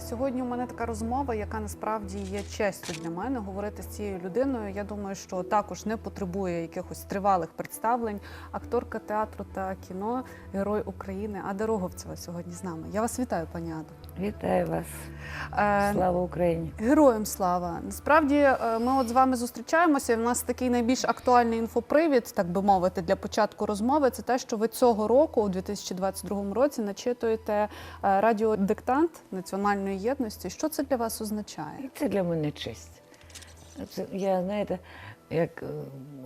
Сьогодні у мене така розмова, яка насправді є честю для мене говорити з цією людиною. Я думаю, що також не потребує якихось тривалих представлень. Акторка театру та кіно, герой України Ада Роговцева сьогодні з нами. Я вас вітаю, пані Адо. Вітаю вас. Е, Слава Україні. Героям слава. Насправді е, ми от з вами зустрічаємося. і В нас такий найбільш актуальний інфопривід, так би мовити, для початку розмови. Це те, що ви цього року, у 2022 році, начитуєте е, радіодиктант національної єдності. Що це для вас означає? Це для мене честь. Це, я, знаєте, як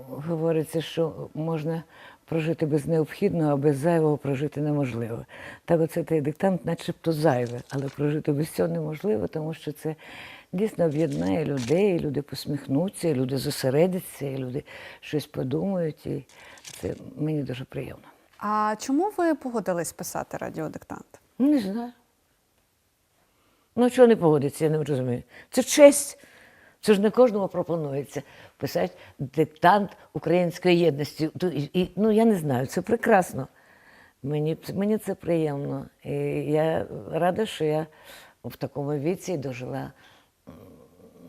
говориться, що можна прожити без необхідного, а без зайвого прожити неможливо. Так оце той диктант начебто зайве, але прожити без цього неможливо, тому що це дійсно об'єднає людей, і люди посміхнуться, і люди зосередяться, і люди щось подумають. І це мені дуже приємно. А чому ви погодились писати радіодиктант? Не знаю. Ну, чого не погодиться, я не розумію. Це честь. Це ж не кожному пропонується писати диктант української єдності. Ну, я не знаю, це прекрасно. Мені, мені це приємно. І я рада, що я в такому віці дожила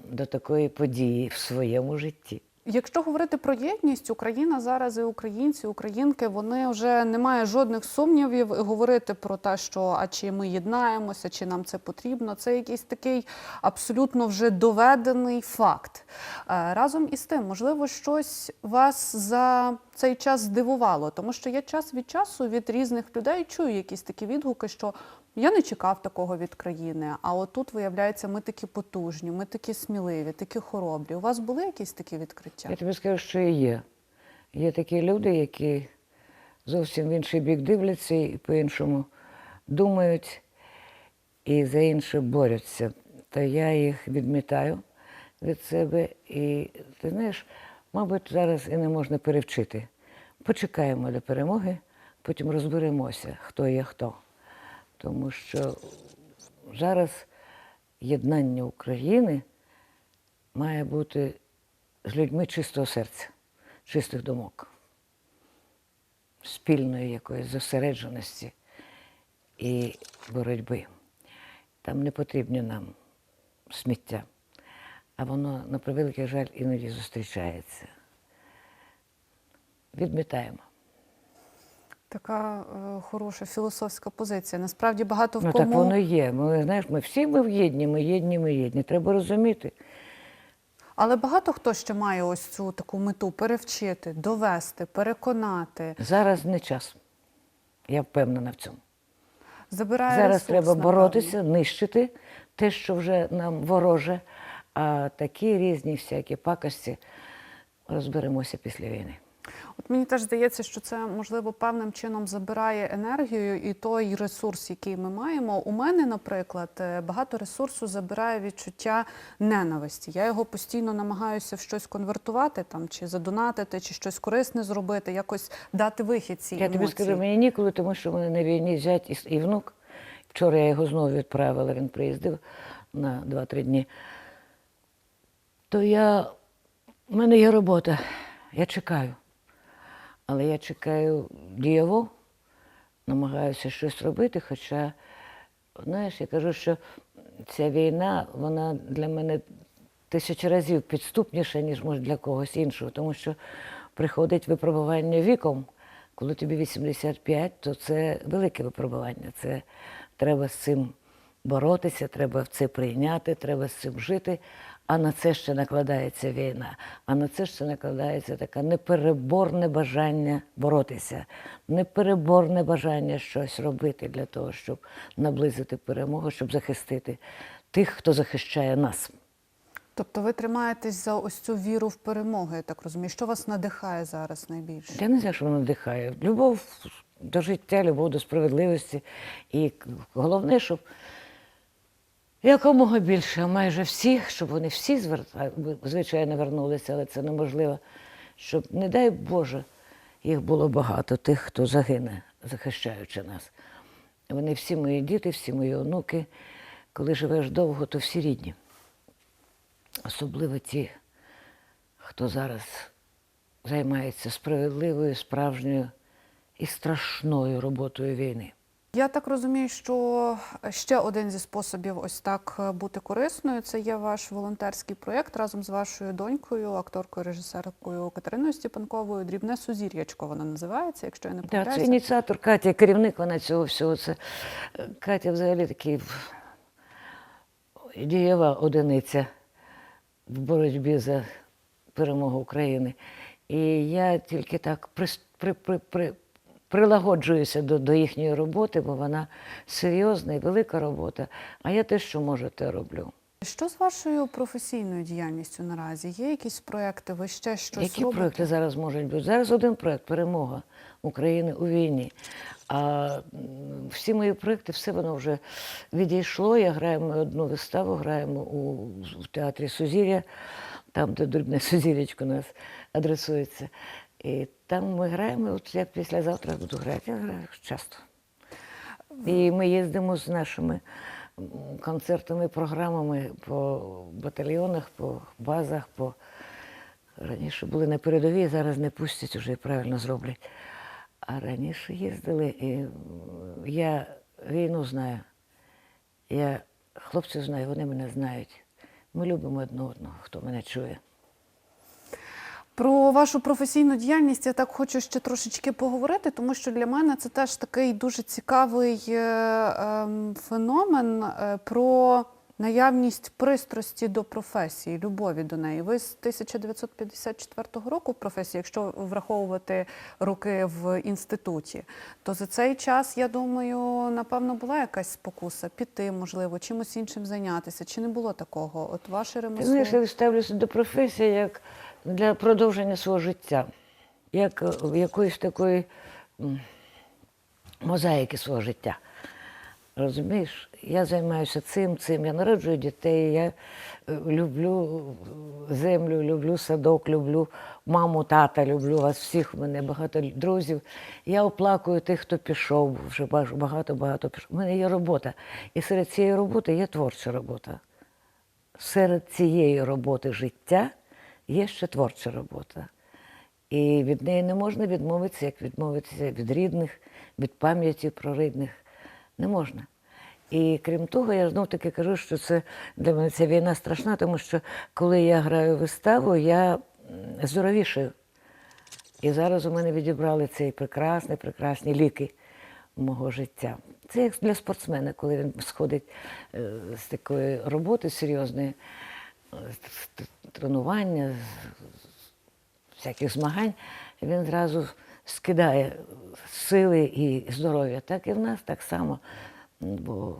до такої події в своєму житті. Якщо говорити про єдність, Україна зараз і українці, українки, вони вже немає жодних сумнівів говорити про те, що а чи ми єднаємося, чи нам це потрібно. Це якийсь такий абсолютно вже доведений факт. Е, Разом із тим, можливо, щось вас за цей час здивувало, тому що я час від часу від різних людей чую якісь такі відгуки, що я не чекав такого від країни. А от тут виявляється, ми такі потужні, ми такі сміливі, такі хоробрі. У вас були якісь такі відкриття? Я тобі скажу, що і є. Є такі люди, які зовсім в інший бік дивляться і по-іншому думають, і за інше борються. Та я їх відмітаю від себе. І ти знаєш, мабуть, зараз і не можна перевчити. Почекаємо до перемоги, потім розберемося, хто є хто. Тому що зараз єднання України має бути з людьми чистого серця, чистих думок, спільної якоїсь зосередженості і боротьби. Там не потрібні нам сміття, а воно, на превеликий жаль, іноді зустрічається. Відмітаємо. Така е, хороша філософська позиція. Насправді багато в Ну кому так воно є. Ми, знаєш, ми всі ми єдні, ми єдні, ми єдні. Треба розуміти. але багато хто ще має ось цю таку мету перевчити, довести, переконати. Зараз не час. Я впевнена в цьому. Забирає Зараз ресурс, треба напевно. боротися, нищити те, що вже нам вороже, а такі різні всякі пакості розберемося після війни. От мені теж здається, що це можливо певним чином забирає енергію і той ресурс, який ми маємо. У мене, наприклад, е, багато ресурсу забирає відчуття ненависті. Я його постійно намагаюся в щось конвертувати, там чи задонатити, чи щось корисне зробити, якось дати вихід цій Я тобі скажу, мені ніколи, тому що в мене на війні зять і, і внук. Вчора я його знову відправила, він приїздив на 2-3 дні. То я, в мене є робота, я чекаю. Але я чекаю дієво, намагаюся щось робити, хоча, знаєш, я кажу, що ця війна, вона для мене тисячу разів підступніша, ніж може для когось іншого, тому що приходить випробування віком. Коли тобі 85, то це велике випробування. Це треба з цим боротися, треба в це прийняти, треба з цим жити. А на це ще накладається війна. А на це ще накладається таке непереборне бажання боротися, непереборне бажання щось робити для того, щоб наблизити перемогу, щоб захистити тих, хто захищає нас. Тобто ви тримаєтесь за ось цю віру в перемогу, я так розумію. Що вас надихає зараз найбільше? Я не знаю, що надихає. Любов до життя, любов до справедливості. І головне, щоб якомога більше, майже всіх, щоб вони всі звичайно вернулися, але це неможливо. Щоб, не дай Боже, їх було багато, тих, хто загине, захищаючи нас. Вони всі мої діти, всі мої онуки. Коли живеш довго, то всі рідні. Особливо ті, хто зараз займається справедливою, справжньою і страшною роботою війни. Я так розумію, що ще один зі способів ось так е, бути корисною це є ваш волонтерський проєкт разом з вашою донькою, акторкою, режисеркою Катериною Степанковою. Дрібне сузір'ячко вона називається, якщо я не Так, це ініціатор Катя, керівник вона цього всього. Це е, Катя взагалі такий дієва одиниця в боротьбі за перемогу України. І я тільки так при, при, при, прилагоджуюся до, до їхньої роботи, бо вона серйозна і велика робота. А я те, що можу, те роблю. Що з вашою професійною діяльністю наразі? Є якісь проекти? Ви ще щось Які робите? проекти зараз можуть бути? Зараз один проект перемога України у війні. А всі мої проекти, все воно вже відійшло. Я граю ми одну виставу, граємо у в театрі Сузір'я, там, де дрібне Сузір'ячко нас адресується. І там ми граємо, от я післязавтра буду грати, я граю часто. І ми їздимо з нашими концертами, програмами по батальйонах, по базах, по раніше були на передовій, зараз не пустять, вже правильно зроблять. А раніше їздили, і я війну знаю. Я хлопців знаю, вони мене знають. Ми любимо одне одного, хто мене чує. Про вашу професійну діяльність я так хочу ще трошечки поговорити, тому що для мене це теж такий дуже цікавий е, ем, феномен е, про наявність пристрасті до професії, любові до неї. Ви з 1954 року в професії, якщо враховувати роки в інституті, то за цей час, я думаю, напевно, була якась спокуса піти, можливо, чимось іншим зайнятися. Чи не було такого? От ваше ремесло? я ставлюся до професії як для продовження свого життя, як е, якоїсь такої мозаїки свого життя. Розумієш, я займаюся цим, цим, я народжую дітей, я е, люблю землю, люблю садок, люблю маму, тата, люблю вас всіх, у мене багато друзів. Я оплакую тих, хто пішов, вже багато-багато пішов. У мене є робота. І серед цієї роботи є творча робота серед цієї роботи життя є ще творча робота. І від неї не можна відмовитися, як відмовитися від рідних, від пам'яті про рідних. Не можна. І крім того, я знов таки кажу, що це для мене ця війна страшна, тому що коли я граю виставу, я здоровішаю. І зараз у мене відібрали цей прекрасний, прекрасні ліки мого життя. Це як для спортсмена, коли він сходить е, з такої роботи серйозної, тренування, всяких змагань, він зразу скидає сили і здоров'я. Так і в нас так само. Бо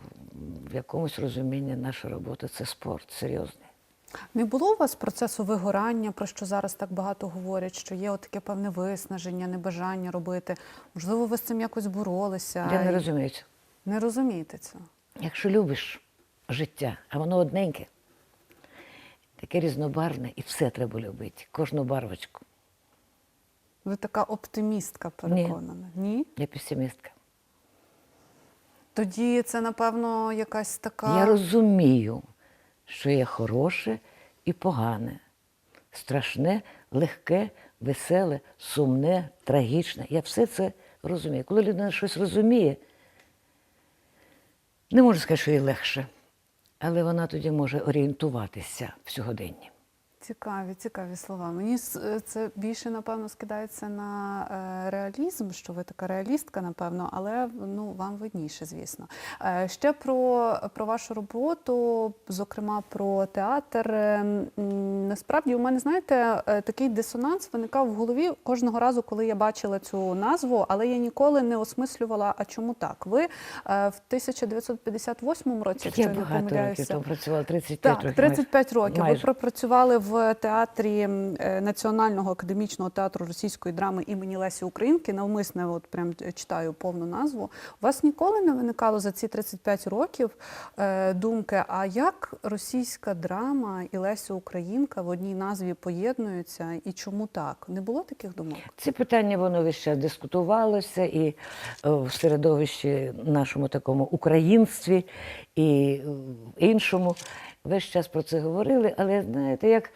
в якомусь розумінні наша робота це спорт серйозний. Не було у вас процесу вигорання, про що зараз так багато говорять, що є таке певне виснаження, небажання робити. Можливо, ви з цим якось боролися? Я не і- розумію цього. Не розумієте цього. Якщо любиш життя, а воно одненьке, таке різнобарвне, і все треба любити, кожну барвочку. Ви така оптимістка, переконана. Ні? Я песимістка. Тоді це, напевно, якась така. Я розумію, що є хороше і погане, страшне, легке, веселе, сумне, трагічне. Я все це розумію. Коли людина щось розуміє, не можу сказати, що їй легше, але вона тоді може орієнтуватися в сьогоденні. Цікаві, цікаві слова. Мені е, це більше, напевно, скидається на е, реалізм, що ви така реалістка, напевно, але ну, вам видніше, звісно. Е, ще про, про вашу роботу, зокрема про театр. Насправді, у мене, знаєте, такий дисонанс виникав в голові кожного разу, коли я бачила цю назву, але я ніколи не осмислювала, а чому так. Ви в 1958 році, якщо Я не багато років там працювала, 35 так, років. 35 років. Ви пропрацювали в театрі е, Національного академічного театру російської драми імені Лесі Українки. Навмисне, от прям читаю повну назву. У вас ніколи не виникало за ці 35 років е, думки, а як російська драма і Леся Українка в одній назві поєднуються, і чому так? Не було таких думок? Ці питання воно весь час дискутувалося і е, в середовищі нашому такому українстві і е, іншому. Весь час про це говорили, але знаєте, як,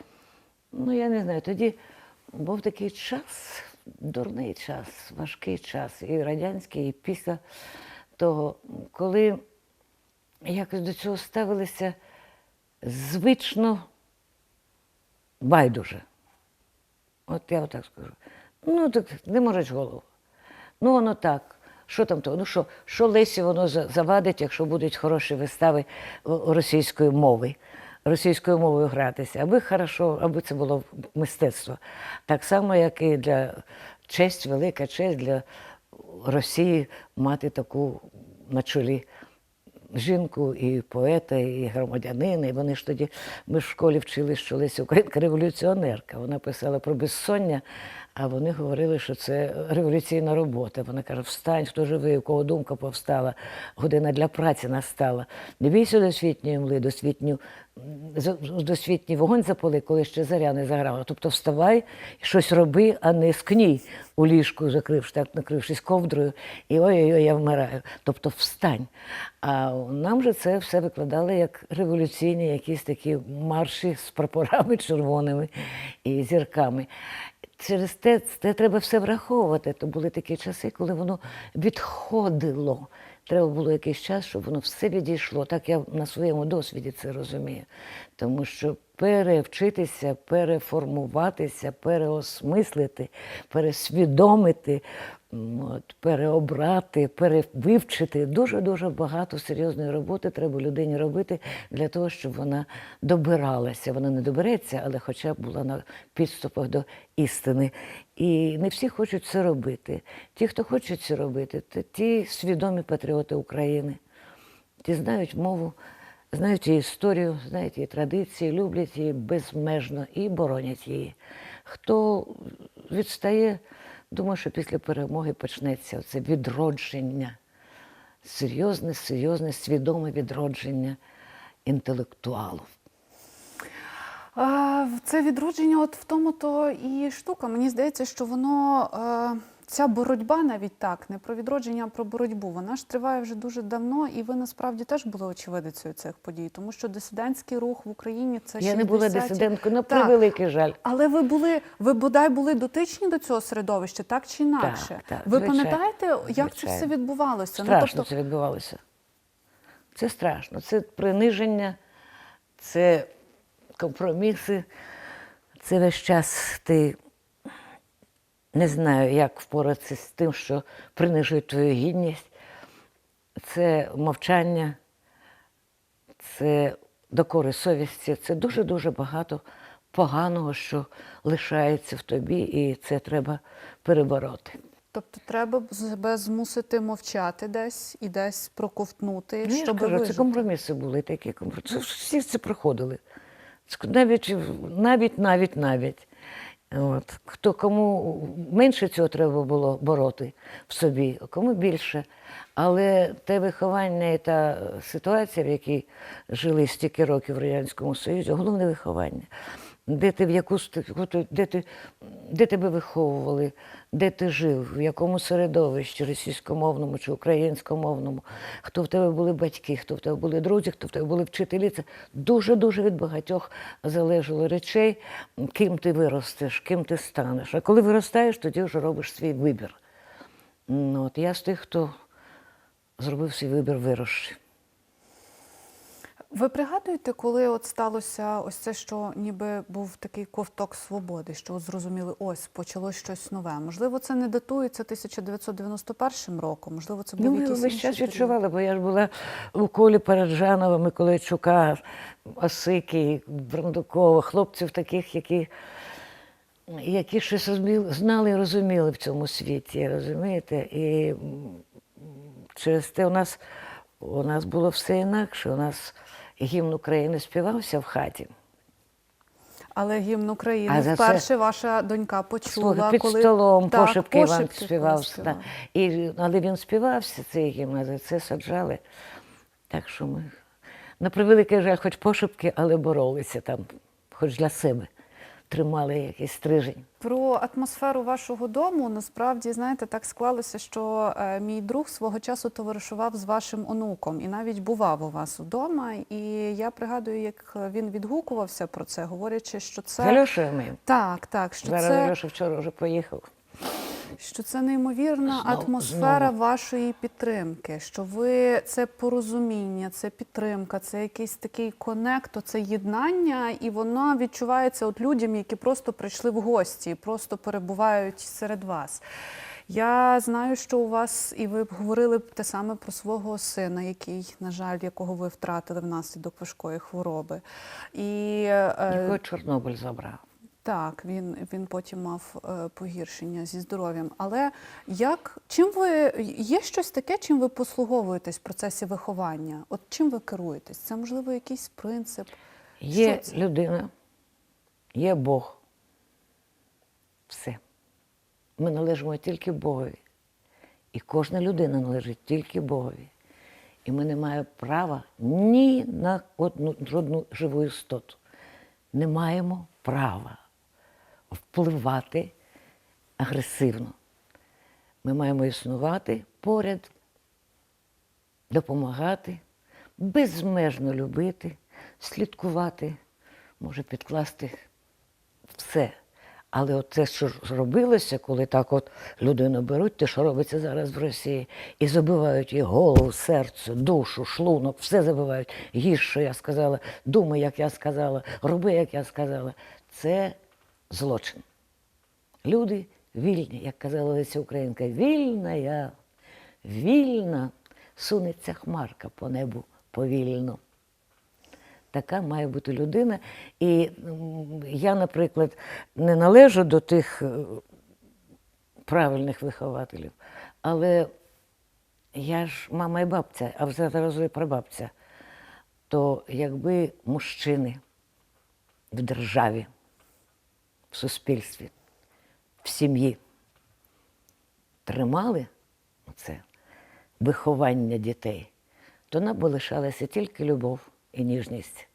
ну я не знаю, тоді був такий час, дурний час, важкий час, і радянський, і після того, коли якось до цього ставилися звично байдуже. От я отак скажу. Ну, так не можеш голову. Ну, воно так. Що там то? Ну що, що Лесі воно завадить, якщо будуть хороші вистави російської мови, російською мовою гратися, аби хорошо, аби це було мистецтво. Так само, як і для честь, велика честь для Росії мати таку на чолі жінку і поета, і громадянина. І вони ж тоді, ми ж в школі вчили, що Леся Українка революціонерка. Вона писала про безсоння, а вони говорили, що це революційна робота. Вона каже: встань, хто живий, у кого думка повстала, година для праці настала. Не бійся досвітньої мли, досвітню, досвітній вогонь запали, коли ще заря не заграла. Тобто вставай, щось роби, а не скній у ліжку, закривши, так накрившись ковдрою, і ой-ой-ой, я вмираю. Тобто встань. А нам же це все викладали як революційні якісь такі марші з прапорами червоними і зірками. Через те, це треба все враховувати. То були такі часи, коли воно відходило. Треба було якийсь час, щоб воно все відійшло. Так я на своєму досвіді це розумію. Тому що перевчитися, переформуватися, переосмислити, пересвідомити, от, переобрати, перевивчити. Дуже-дуже багато серйозної роботи треба людині робити для того, щоб вона добиралася. Вона не добереться, але хоча б була на підступах до істини. І не всі хочуть це робити. Ті, хто хочуть це робити, це ті свідомі патріоти України. Ті знають мову, знають її історію, знають її традиції, люблять її безмежно і боронять її. Хто відстає, думаю, що після перемоги почнеться це відродження, серйозне, серйозне, свідоме відродження інтелектуалів. Це відродження, от в тому то і штука. Мені здається, що воно е, ця боротьба навіть так, не про відродження, а про боротьбу. Вона ж триває вже дуже давно, і ви насправді теж були очевидицею цих подій, тому що дисидентський рух в Україні це Я не була дисиденткою, на Так. превеликий жаль. Але ви були, ви бодай були дотичні до цього середовища, так чи інакше? Так, так, ви звичайно, пам'ятаєте, як це все відбувалося? Страшно ну, тобто, це відбувалося. Це страшно. Це приниження, це компроміси. Це весь час ти не знаю, як впоратися з тим, що принижує твою гідність. Це мовчання, це докори совісті, це дуже-дуже багато поганого, що лишається в тобі, і це треба перебороти. тобто треба себе змусити мовчати десь і десь проковтнути, Ну, щоб кажу, це компроміси були такі компроміси. Всі це проходили. Навіть, навіть, навіть, навіть. От. Хто кому менше цього треба було бороти в собі, кому більше. Але те виховання і та ситуація, в якій жили стільки років в Радянському Союзі, головне виховання. Де ти в яку де ти, де тебе виховували, де ти жив, в якому середовищі, російськомовному чи українськомовному, хто в тебе були батьки, хто в тебе були друзі, хто в тебе були вчителі. Це дуже-дуже від багатьох залежало речей, ким ти виростеш, ким ти станеш. А коли виростаєш, тоді вже робиш свій вибір. От я з тих, хто зробив свій вибір виросши. Ви пригадуєте, коли от сталося ось це, що ніби був такий ковток свободи, що от зрозуміли, ось почалось щось нове. Можливо, це не датується 1991 роком, можливо, це був Ну, ми якийсь інший час відчували, бо я ж була у колі Параджанова, Миколайчука, Осики, Брандукова, хлопців таких, які, які щось розуміли, знали і розуміли в цьому світі, розумієте? І через те у нас, у нас було все інакше. У нас гімн України співався в хаті. Але гімн України А вперше це- ваша донька почула, Слухай, під коли столом Так, пошепки Іван співався. Так. І, але він співався цей гімн, а за це саджали. Так що ми на превеликий жаль, хоч пошепки, але боролися там, хоч для себе тримали якийсь стрижень. Про атмосферу вашого дому насправді знаєте, так склалося, що е, мій друг свого часу товаришував з вашим онуком і навіть бував у вас вдома. І я пригадую, як він відгукувався про це, говорячи, що це Альошею ми. так, так, що Зараз це Альоша вчора вже поїхав. Що це неймовірна Знов- атмосфера знову. вашої підтримки, що ви це порозуміння, це підтримка, це якийсь такий конект, це єднання, і воно відчувається от людям, які просто прийшли в гості, просто перебувають серед вас. Я знаю, що у вас, і ви говорили те саме про свого сина, який, на жаль, якого ви втратили внаслідок важкої хвороби. І е, Його Чорнобиль забрав. Так, він, він потім мав е, погіршення зі здоров'ям. Але як чим ви є щось таке, чим ви послуговуєтесь в процесі виховання? От чим ви керуєтесь? Це можливо якийсь принцип? Є людина, є Бог. Все. Ми належимо тільки Богові. І кожна людина належить тільки Богові. І ми не маємо права ні на одну жодну живу істоту. Не маємо права впливати агресивно. Ми маємо існувати поряд, допомагати, безмежно любити, слідкувати, може підкласти все. Але от те, що робилося, коли так от людину беруть, те, що робиться зараз в Росії, і забивають їй голову, серце, душу, шлунок, все забивають. Їж, що я сказала, думай, як я сказала, роби, як я сказала. Це злочин. Люди вільні, як казала Леся Українка, вільна я, вільна, сунеться хмарка по небу повільно. Така має бути людина. І я, наприклад, не належу до тих е, правильних вихователів, але я ж мама і бабця, а зараз і прабабця. То якби мужчини в державі, в суспільстві, в сім'ї тримали це виховання дітей, то нам лишалася тільки любов і ніжність.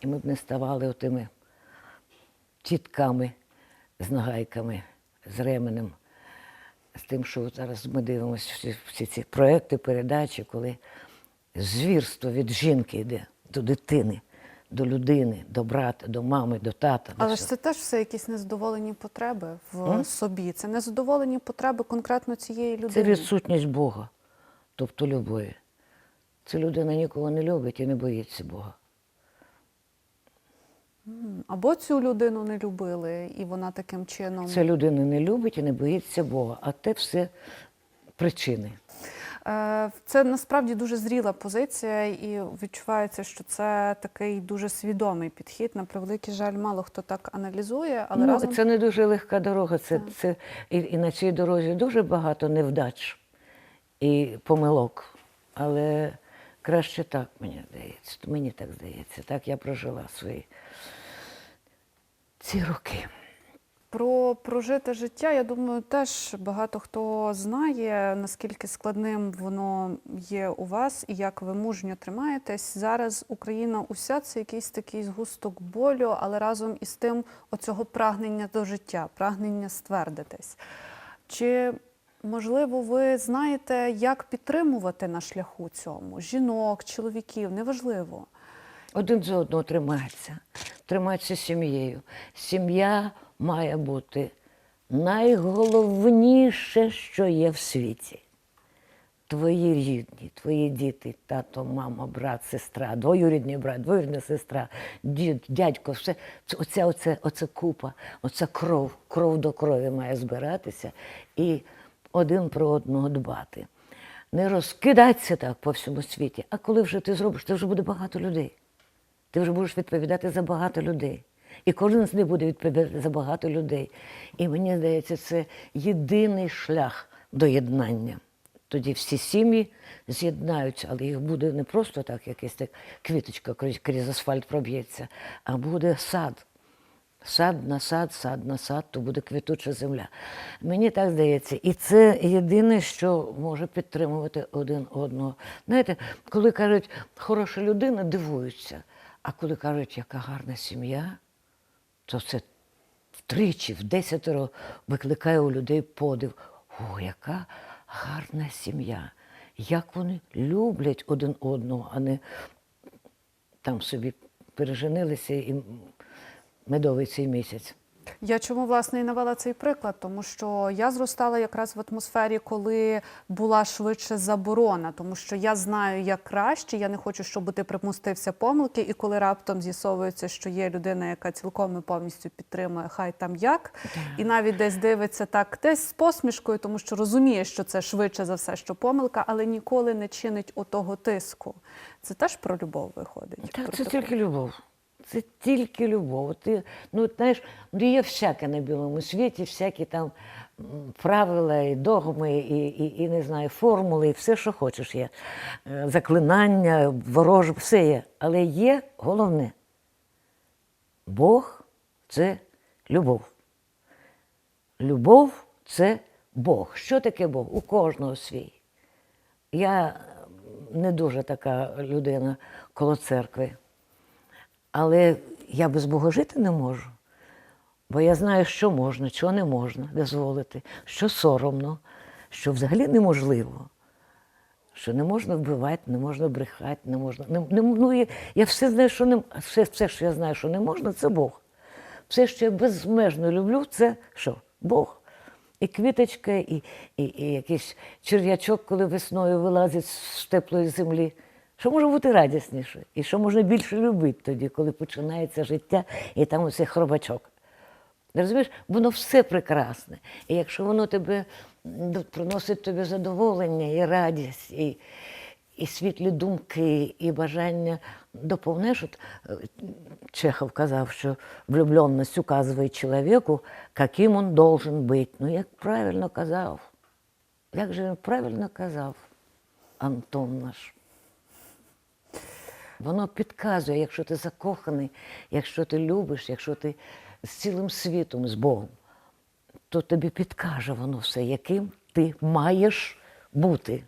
І ми б не ставали отими тітками з нагайками, з ременем, з тим, що зараз ми дивимося всі, всі ці проекти, передачі, коли звірство від жінки йде до дитини, до людини, до брата, до мами, до тата. до Але ж це теж все якісь незадоволені потреби в М? собі. Це незадоволені потреби конкретно цієї людини. Це відсутність Бога, тобто любові. Ця людина нікого не любить і не боїться Бога. М, Або цю людину не любили, і вона таким чином Ця людина не любить і не боїться Бога, а те все причини. Е, Це насправді дуже зріла позиція, і відчувається, що це такий дуже свідомий підхід. На превеликий жаль, мало хто так аналізує, але ну, разом Це не дуже легка дорога. Це, Так. це, і, і на цій дорозі дуже багато невдач і помилок. Але краще так, мені здається. Мені так здається. Так я прожила свої ці роки. Про прожите життя, я думаю, теж багато хто знає, наскільки складним воно є у вас і як ви мужньо тримаєтесь. Зараз Україна уся це якийсь такий згусток болю, але разом із тим оцього прагнення до життя, прагнення ствердитись. Чи можливо ви знаєте, як підтримувати на шляху цьому жінок, чоловіків, неважливо. Один за одного триматися, триматися сім'єю. Сім'я має бути найголовніше, що є в світі. Твої рідні, твої діти, тато, мама, брат, сестра, двоюрідний брат, двоюрідна сестра, дід, дядько, все оця, оця, оця купа, оця кров, кров до крові має збиратися і один про одного дбати. Не розкидатися так по всьому світі. А коли вже ти зробиш, то вже буде багато людей. Ти вже будеш відповідати за багато людей. І кожен з них буде відповідати за багато людей. І мені здається, це єдиний шлях до єднання. Тоді всі сім'ї з'єднаються, але їх буде не просто так, якась так квіточка крізь, крізь асфальт проб'ється, а буде сад. Сад на сад, сад на сад, то буде квітуча земля. Мені так здається. І це єдине, що може підтримувати один одного. Знаєте, коли кажуть, хороша людина, дивуються. А коли кажуть, яка гарна сім'я, то це втричі, в десятеро викликає у людей подив. О, яка гарна сім'я! Як вони люблять один одного, а не там собі переженилися і медовий цей місяць. Я чому власне і навела цей приклад, тому що я зростала якраз в атмосфері, коли була швидше заборона, тому що я знаю, як краще. Я не хочу, щоб ти примустився помилки. І коли раптом з'ясовується, що є людина, яка цілком і повністю підтримує, хай там як, і навіть десь дивиться так, десь з посмішкою, тому що розуміє, що це швидше за все, що помилка, але ніколи не чинить отого тиску. Це теж про любов виходить. Так, Про це тільки любов. Це тільки любов. Ти, ну, знаєш, є всяке на білому світі, всякі там правила, і догми, і, і, і не знаю, формули, і все, що хочеш є. Е, Заклинання, вороже, все є. Але є головне. Бог це любов. Любов це Бог. Що таке Бог? У кожного свій. Я не дуже така людина коло церкви. Але я без Бога жити не можу. Бо я знаю, що можна, що не можна дозволити, що соромно, що взагалі неможливо. Що не можна вбивати, не можна брехати, не можна. Не, не, ну, я, я все знаю, що не все, все, що я знаю, що не можна, це Бог. Все, що я безмежно люблю, це що? Бог. І квіточка, і, і, і якийсь черв'ячок, коли весною вилазить з теплої землі. Що може бути радісніше? І що можна більше любити тоді, коли починається життя і там оцей хробачок. Розумієш, воно все прекрасне. І якщо воно тебе приносить тобі задоволення і радість, і, і світлі думки, і бажання доповнеш. Е, Чехов казав, що влюбленность указує чоловіку, яким він должен бути. Ну, як правильно казав. Як же він правильно казав, Антон наш. Воно підказує, якщо ти закоханий, якщо ти любиш, якщо ти з цілим світом, з Богом, то тобі підкаже воно все, яким ти маєш бути.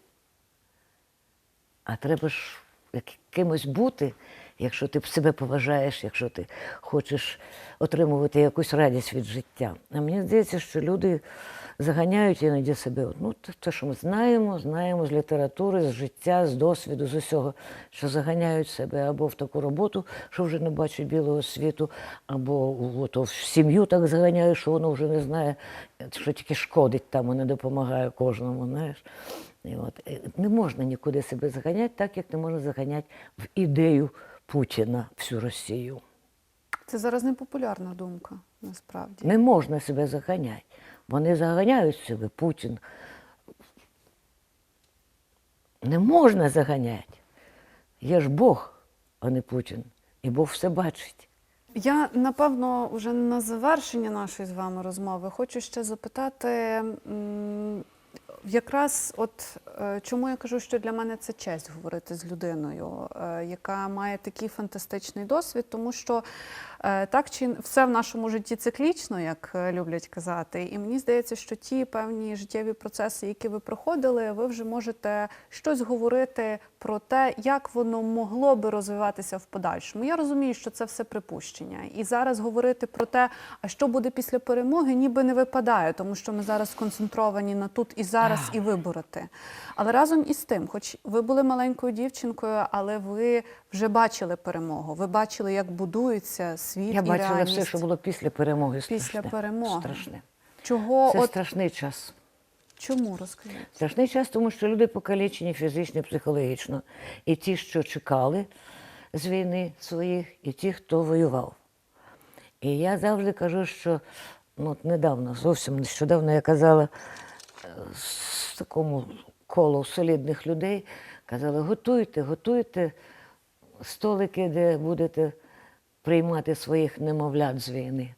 А треба ж якимось бути, якщо ти себе поважаєш, якщо ти хочеш отримувати якусь радість від життя. А мені здається, що люди заганяють іноді себе. Ну, те- що ми знаємо, знаємо з літератури, з життя, з досвіду, з усього, що заганяють себе або в таку роботу, що вже не бачать білого світу, або от, в сім'ю так заганяють, що воно вже не знає, що тільки шкодить там, а не допомагає кожному. Знаєш. І от, е, не можна нікуди себе заганяти, так як не можна заганяти в ідею Путіна всю Росію. Це зараз непопулярна думка, насправді. Не можна себе заганяти. Вони заганяють себе Путін. Не можна заганяти. Є ж Бог, а не Путін. І Бог все бачить. Я напевно вже на завершення нашої з вами розмови хочу ще запитати. Якраз от е, чому я кажу, що для мене це честь говорити з людиною, е, яка має такий фантастичний досвід, тому що е, так чи все в нашому житті циклічно, як люблять казати. І мені здається, що ті певні життєві процеси, які ви проходили, ви вже можете щось говорити про те, як воно могло би розвиватися в подальшому. Я розумію, що це все припущення. І зараз говорити про те, а що буде після перемоги, ніби не випадає, тому що ми зараз сконцентровані на тут і зараз, і вибороти. Але разом із тим, хоч ви були маленькою дівчинкою, але ви вже бачили перемогу. Ви бачили, як будується світ Я і бачила реальність. все, що було після перемоги. Після страшне. перемоги. Страшне. Чого Це от страшний час. чому розкажіть? Страшний час, тому що люди покалічені фізично, психологічно. І ті, що чекали з війни своїх, і ті, хто воював. І я завжди кажу, що ну, от недавно, зовсім нещодавно я казала з такому колу солідних людей, казала, готуйте, готуйте столики, де будете приймати своїх немовлят з війни.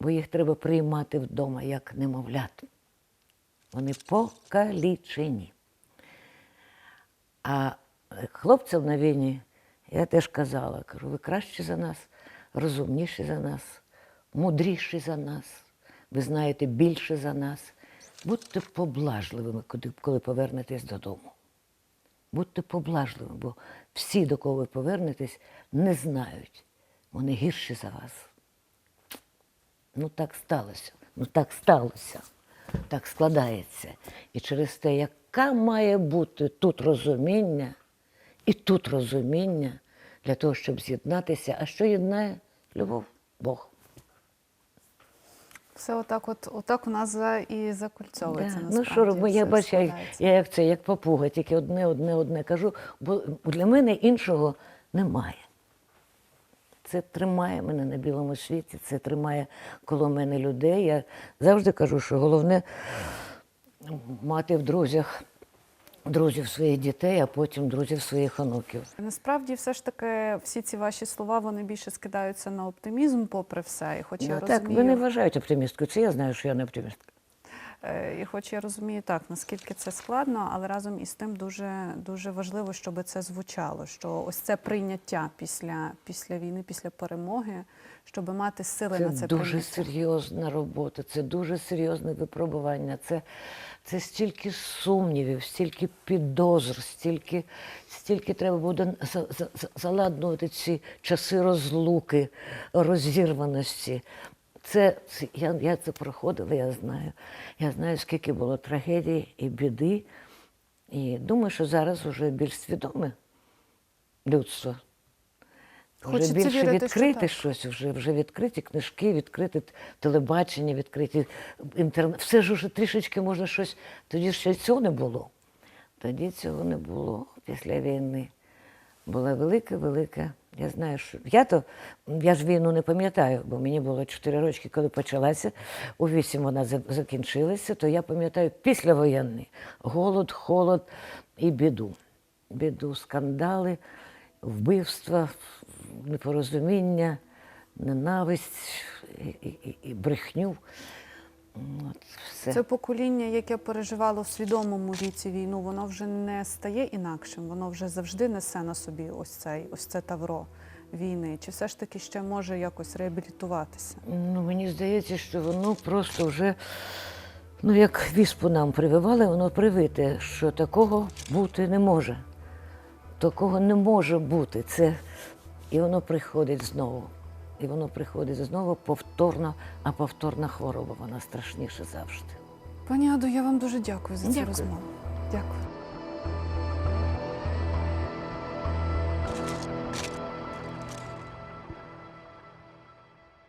Бо їх треба приймати вдома як немовлят. Вони покалічені. А хлопцям на війні я теж казала, кажу, ви кращі за нас, розумніші за нас, мудріші за нас, ви знаєте більше за нас. Будьте поблажливими, коли- повернетесь додому. Будьте поблажливими, бо всі, до кого ви повернетесь, не знають. Вони гірші за вас. Ну так сталося. Ну так сталося. Так складається. І через те, яка має бути тут розуміння, і тут розуміння для того, щоб з'єднатися. А що єднає? Любов, Бог. Все отак, от, отак у нас за, і закульцьовується. Да. Ну що робимо? Я бачу, я, я як це, як папуга, тільки одне, одне, одне кажу, бо для мене іншого немає. Це тримає мене на білому світі, це тримає коло мене людей. Я завжди кажу, що головне мати в друзях друзів своїх дітей, а потім друзів своїх онуків. Насправді, все ж таки, всі ці ваші слова вони більше скидаються на оптимізм, попри все. І хоч я Ну, так, розумію, ви не вважають оптимісткою. Це я знаю, що я не оптимістка. Е, І хоч я розумію так, наскільки це складно, але разом із тим дуже, дуже важливо, щоб це звучало. Що ось це прийняття після, після війни, після перемоги, щоб мати сили Це на це дуже прийняття. серйозна робота, це дуже серйозне випробування. Це, це стільки сумнівів, стільки підозр, стільки, стільки треба буде за- за- за- заладнувати ці часи розлуки, розірваності. Це, це я, я це проходила, я знаю. Я знаю, скільки було трагедій і біди. І думаю, що зараз вже більш свідоме людство. Вже Хочеться більше вірити, що відкрити так. щось, вже, вже відкриті книжки, відкрите телебачення, відкриті інтернет. Все ж уже трішечки можна щось. Тоді ще цього не було. Тоді цього не було після війни. Була велика, велика. Я знаю, що я то я ж війну не пам'ятаю, бо мені було 4 роки, коли почалася. У 8 вона закінчилася, то я пам'ятаю післявоєнний голод, холод і біду. Біду, скандали, вбивства, непорозуміння, ненависть і, і, і- брехню. От, все. Це покоління, яке переживало в свідомому віці війну, воно вже не стає інакшим, воно вже завжди несе на собі ось цей, ось це тавро війни. Чи все ж таки ще може якось реабілітуватися? Ну, мені здається, що воно просто вже, ну як віспу нам прививали, воно привите, що такого бути не може. Такого не може бути. Це, і воно приходить знову. І воно приходить знову повторно, а повторна хвороба, вона страшніша завжди. Пані Адо, я вам дуже дякую за цю Дякую. розмову. Дякую.